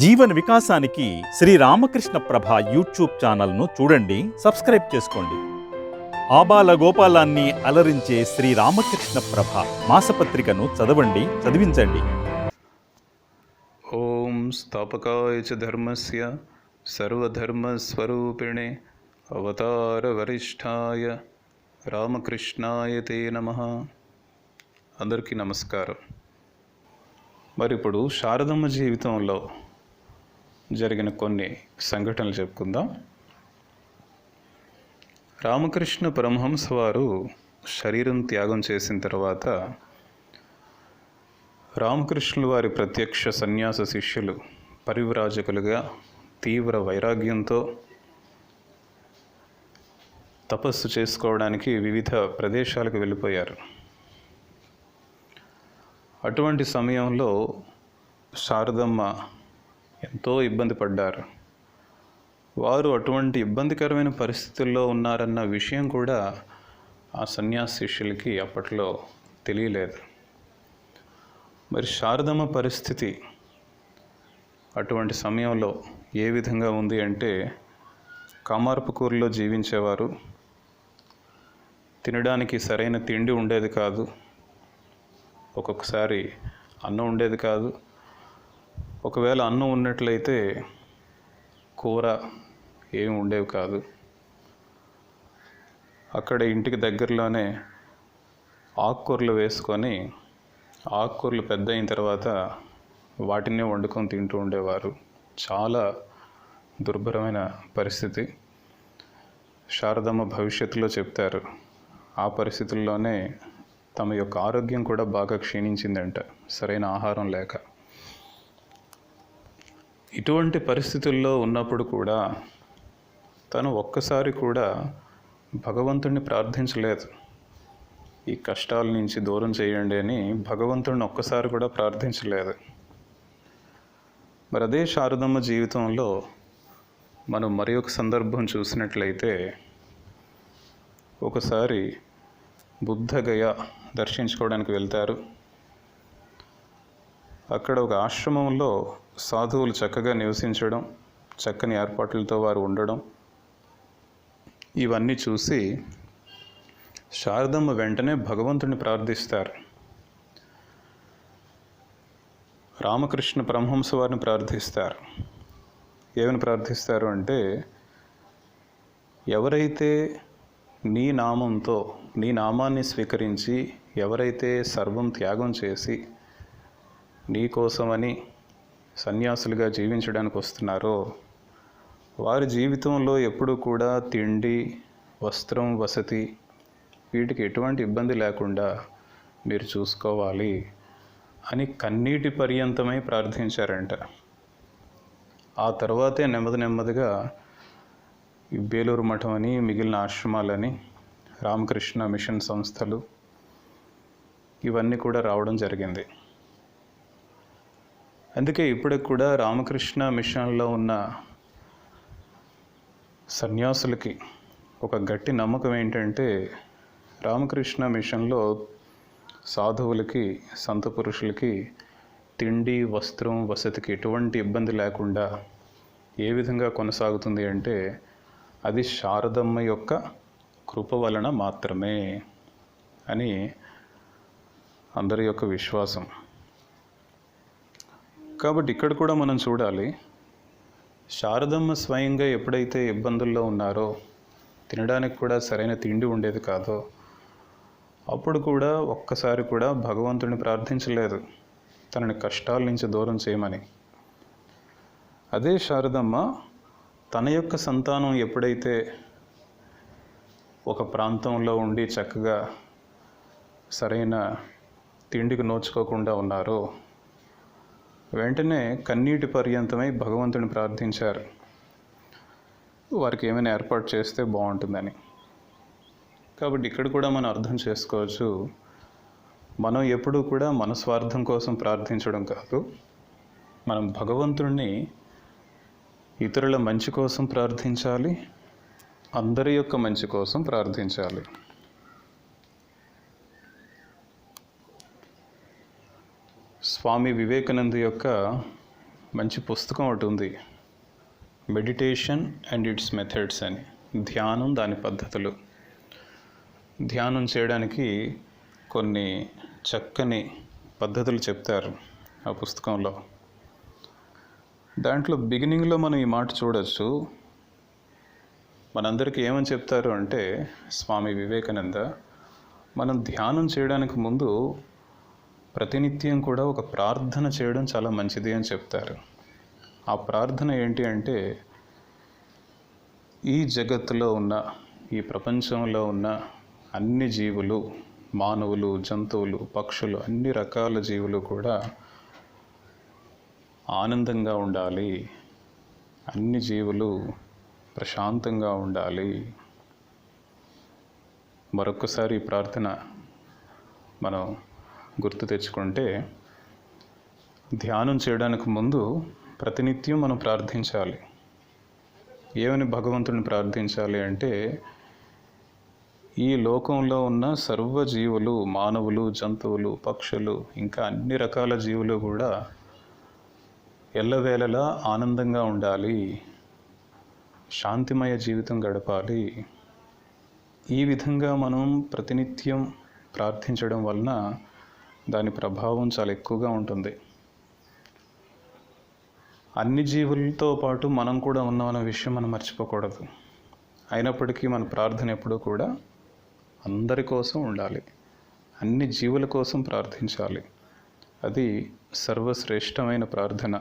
జీవన వికాసానికి శ్రీ రామకృష్ణ ప్రభ యూట్యూబ్ ఛానల్ను చూడండి సబ్స్క్రైబ్ చేసుకోండి. ఆబాల గోపాలాన్ని అలరించే శ్రీ రామకృష్ణ ప్రభ మాసపత్రికను చదవండి చదివించండి. ఓం స్థాపకాయ చ ధర్మస్య సర్వధర్మస్వరూపిణే అవతార వరిష్టాయ రామకృష్ణాయ తే నమ. అందరికీ నమస్కారం. మరి ఇప్పుడు శారదమ్మ జీవితంలో జరిగిన కొన్ని సంఘటనలు చెప్పుకుందాం. రామకృష్ణ పరమహంస వారు శరీరం త్యాగం చేసిన తర్వాత రామకృష్ణుల వారి ప్రత్యక్ష సన్యాస శిష్యులు పరివ్రాజకులుగా తీవ్ర వైరాగ్యంతో తపస్సు చేసుకోవడానికి వివిధ ప్రదేశాలకు వెళ్ళిపోయారు. అటువంటి సమయంలో శారదమ్మ ఎంతో ఇబ్బంది పడ్డారు. వారు అటువంటి ఇబ్బందికరమైన పరిస్థితుల్లో ఉన్నారన్న విషయం కూడా ఆ సన్యాసి శిష్యులకి అప్పట్లో తెలియలేదు. మరి శారదమ్మ పరిస్థితి అటువంటి సమయంలో ఏ విధంగా ఉంది అంటే కామార్పుకూరులో జీవించేవారు. తినడానికి సరైన తిండి ఉండేది కాదు. ఒక్కొక్కసారి అన్నం ఉండేది కాదు. ఒకవేళ అన్నం ఉన్నట్లయితే కూర ఏమి ఉండేవి కాదు. అక్కడ ఇంటికి దగ్గరలోనే ఆకుకూరలు వేసుకొని ఆకుకూరలు పెద్ద అయిన తర్వాత వాటినే వండుకొని తింటూ ఉండేవారు. చాలా దుర్భరమైన పరిస్థితి. శారదమ్మ భవిష్యత్తులో చెప్తారు ఆ పరిస్థితుల్లోనే తమ యొక్క ఆరోగ్యం కూడా బాగా క్షీణించిందంట సరైన ఆహారం లేక. ఇటువంటి పరిస్థితుల్లో ఉన్నప్పుడు కూడా తను ఒక్కసారి కూడా భగవంతుణ్ణి ప్రార్థించలేదు. ఈ కష్టాల నుంచి దూరం చేయండి అని భగవంతుడిని ఒక్కసారి కూడా ప్రార్థించలేదు. మరి అదే శారదమ్మ జీవితంలో మనం మరి ఒక సందర్భం చూసినట్లయితే ఒకసారి బుద్ధగయ దర్శించుకోవడానికి వెళ్తారు. అక్కడ ఒక ఆశ్రమంలో సాధువులు చక్కగా నివసించడం చక్కని ఏర్పాట్లతో వారు ఉండడం ఇవన్నీ చూసి శారదమ్మ వెంటనే భగవంతుని ప్రార్థిస్తారు. రామకృష్ణ పరమహంస వారిని ప్రార్థిస్తారు. ఏమని ప్రార్థిస్తారు అంటే ఎవరైతే నీ నామంతో నీ నామాన్ని స్వీకరించి ఎవరైతే సర్వం త్యాగం చేసి నీ కోసమని సన్యాసులుగా జీవించడానికి వస్తున్నారో వారి జీవితంలో ఎప్పుడూ కూడా తిండి వస్త్రం వసతి వీటికి ఎటువంటి ఇబ్బంది లేకుండా మీరు చూసుకోవాలి అని కన్నీటి పర్యంతమై ప్రార్థించారంట. ఆ తర్వాతే నెమ్మది నెమ్మదిగా బేలూరు మఠం అని మిగిలిన ఆశ్రమాలని రామకృష్ణ మిషన్ సంస్థలు ఇవన్నీ కూడా రావడం జరిగింది. అందుకే ఇప్పుడు కూడా రామకృష్ణ మిషన్లో ఉన్న సన్యాసులకి ఒక గట్టి నమ్మకం ఏంటంటే రామకృష్ణ మిషన్లో సాధువులకి సంత పురుషులకి తిండి వస్త్రం వసతికి ఎటువంటి ఇబ్బంది లేకుండా ఏ విధంగా కొనసాగుతుంది అంటే అది శారదమ్మ యొక్క కృప వలన మాత్రమే అని అందరి యొక్క విశ్వాసం. కాబట్టి ఇక్కడ కూడా మనం చూడాలి. శారదమ్మ స్వయంగా ఎప్పుడైతే ఇబ్బందుల్లో ఉన్నారో తినడానికి కూడా సరైన తిండి ఉండేది కాదో. అప్పుడు కూడా ఒక్కసారి కూడా భగవంతుని ప్రార్థించలేదు. తనని కష్టాల నుంచి దూరం చేయమని. అదే శారదమ్మ తన యొక్క సంతానం ఎప్పుడైతే ఒక ప్రాంతంలో ఉండి చక్కగా సరైన తిండికి నోచుకోకుండా ఉన్నారో వెంటనే కన్నీటి పర్యంతమై భగవంతుని ప్రార్థించారు. వారికి ఏమైనా ఏర్పాటు చేస్తే బాగుంటుందని. కాబట్టి ఇక్కడ కూడా మనం అర్థం చేసుకోవచ్చు. మనం ఎప్పుడూ కూడా మన స్వార్థం కోసం ప్రార్థించడం కాదు. మనం భగవంతుణ్ణి ఇతరుల మంచి కోసం ప్రార్థించాలి అందరి యొక్క మంచి కోసం ప్రార్థించాలి. స్వామి వివేకానంద యొక్క మంచి పుస్తకం ఒకటి ఉంది. మెడిటేషన్ అండ్ ఇట్స్ మెథడ్స్ అని. ధ్యానం దాని పద్ధతులు. ధ్యానం చేయడానికి కొన్ని చక్కని పద్ధతులు చెప్తారు ఆ పుస్తకంలో. దాంట్లో బిగినింగ్లో మనం ఈ మాట చూడొచ్చు. మనందరికీ ఏమని చెప్తారు అంటే స్వామి వివేకానంద మనం ధ్యానం చేయడానికి ముందు ప్రతినిత్యం కూడా ఒక ప్రార్థన చేయడం చాలా మంచిది అని చెప్తారు. ఆ ప్రార్థన ఏంటి అంటే ఈ జగత్తులో ఉన్న ఈ ప్రపంచంలో ఉన్న అన్ని జీవులు మానవులు జంతువులు పక్షులు అన్ని రకాల జీవులు కూడా ఆనందంగా ఉండాలి. అన్ని జీవులు ప్రశాంతంగా ఉండాలి. మరొకసారి ఈ ప్రార్థన మనం గుర్తు తెచ్చుకుంటే ధ్యానం చేయడానికి ముందు ప్రతినిత్యం మనం ప్రార్థించాలి. ఏమని భగవంతుని ప్రార్థించాలి అంటే ఈ లోకంలో ఉన్న సర్వ జీవులు మానవులు జంతువులు పక్షులు ఇంకా అన్ని రకాల జీవులు కూడా ఎల్లవేళలా ఆనందంగా ఉండాలి. శాంతిమయ జీవితం గడపాలి. ఈ విధంగా మనం ప్రతినిత్యం ప్రార్థించడం వలన దాని ప్రభావం చాలా ఎక్కువగా ఉంటుంది. అన్ని జీవులతో పాటు మనం కూడా ఉన్నామన్న విషయం మనం మర్చిపోకూడదు. అయినప్పటికీ మన ప్రార్థన ఎప్పుడూ కూడా అందరి కోసం ఉండాలి. అన్ని జీవుల కోసం ప్రార్థించాలి. అది సర్వశ్రేష్టమైన ప్రార్థన.